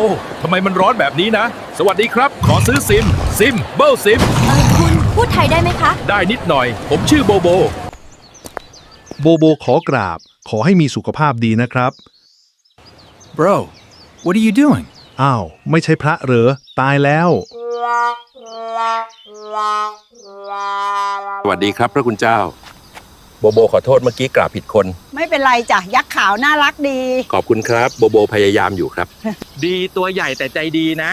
อ้ทำไมมันร้อนแบบนี้นะ สวัสดีครับ ขอซื้อซิม ซิม เบิลซิมเออคุณพูดไทยได้ไหมคะ ได้นิดหน่อย ผมชื่อโบโบ โบโบขอกราบ ขอให้มีสุขภาพดีนะครับ Bro, what are you doing? อ้าว ไม่ใช่พระเหรอ ตายแล้ว สวัสดีครับพระคุณเจ้า โบโบขอโทษเมื่อกี้กราบผิดคน ไม่เป็นไรจ้ะยักษ์ขาวน่ารักดี ขอบคุณครับโบโบพยายามอยู่ครับ ดีตัวใหญ่แต่ใจดีนะ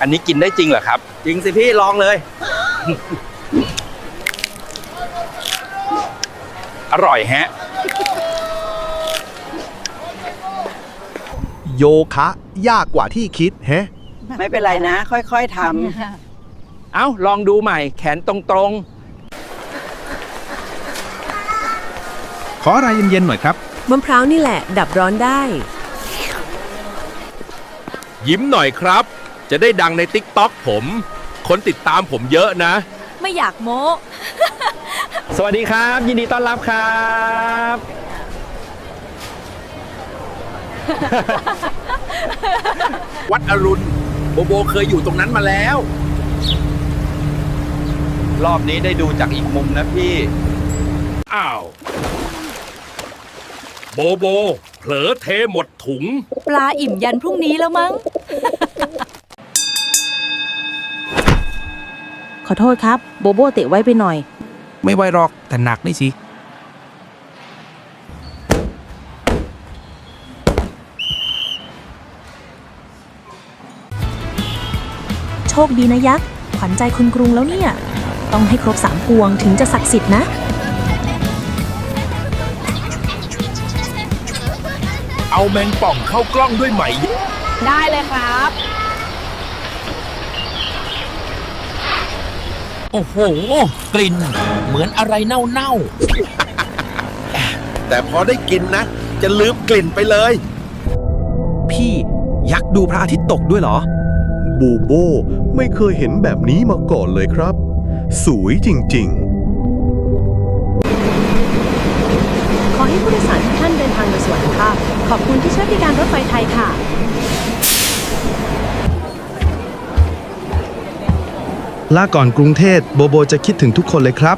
อันนี้กินได้จริงเหรอครับ จริงสิพี่ลองเลย อร่อยแฮะ โยคะ ยากกว่าที่คิดแฮะ ไม่เป็นไรนะ ค่อยๆทเอ้า ลองดูใหม่ แขนตรงขออะไรเย็นๆหน่อยครับ มะพร้าวนี่แหละ ดับร้อนได้ ยิ้มหน่อยครับ จะได้ดังในติ๊กต็อกผม คนติดตามผมเยอะนะ ไม่อยากโม้ๆสวัสดีครับ ยินดีต้อนรับครับ วัดอรุณโบโบเคยอยู่ตรงนั้นมาแล้ว รอบนี้ได้ดูจากอีกมุมนะพี่ อ้าว โบโบ เผลอเทหมดถุง ปลาอิ่มยันพรุ่งนี้แล้วมั้ง ขอโทษครับ โบโบเตะไว้ไปหน่อย ไม่ไหวหรอกแต่หนักนี่สิ คดีนะยักษ์ ขวัญใจคุณกรุงแล้วเนี่ย ต้องให้ครบสามพวงถึงจะศักดิ์สิทธิ์นะ เอาแมงป่องเข้ากล้องด้วยไหม ได้เลยครับ โอ้โห กลิ่น เหมือนอะไรเน่าแต่พอได้กินนะ จะลืมกลิ่นไปเลย พี่ ยักษ์ดูพระอาทิตย์ตกด้วยเหรอโบโบ ไม่เคยเห็นแบบนี้มาก่อนเลยครับ สวยจริง ๆขอให้ผู้โดยสารทุกท่านเดินทางโดยสวัสดิภาพ ขอบคุณที่ใช้บริการรถไฟไทยค่ะ ลาก่อนกรุงเทพโบโบจะคิดถึงทุกคนเลยครับ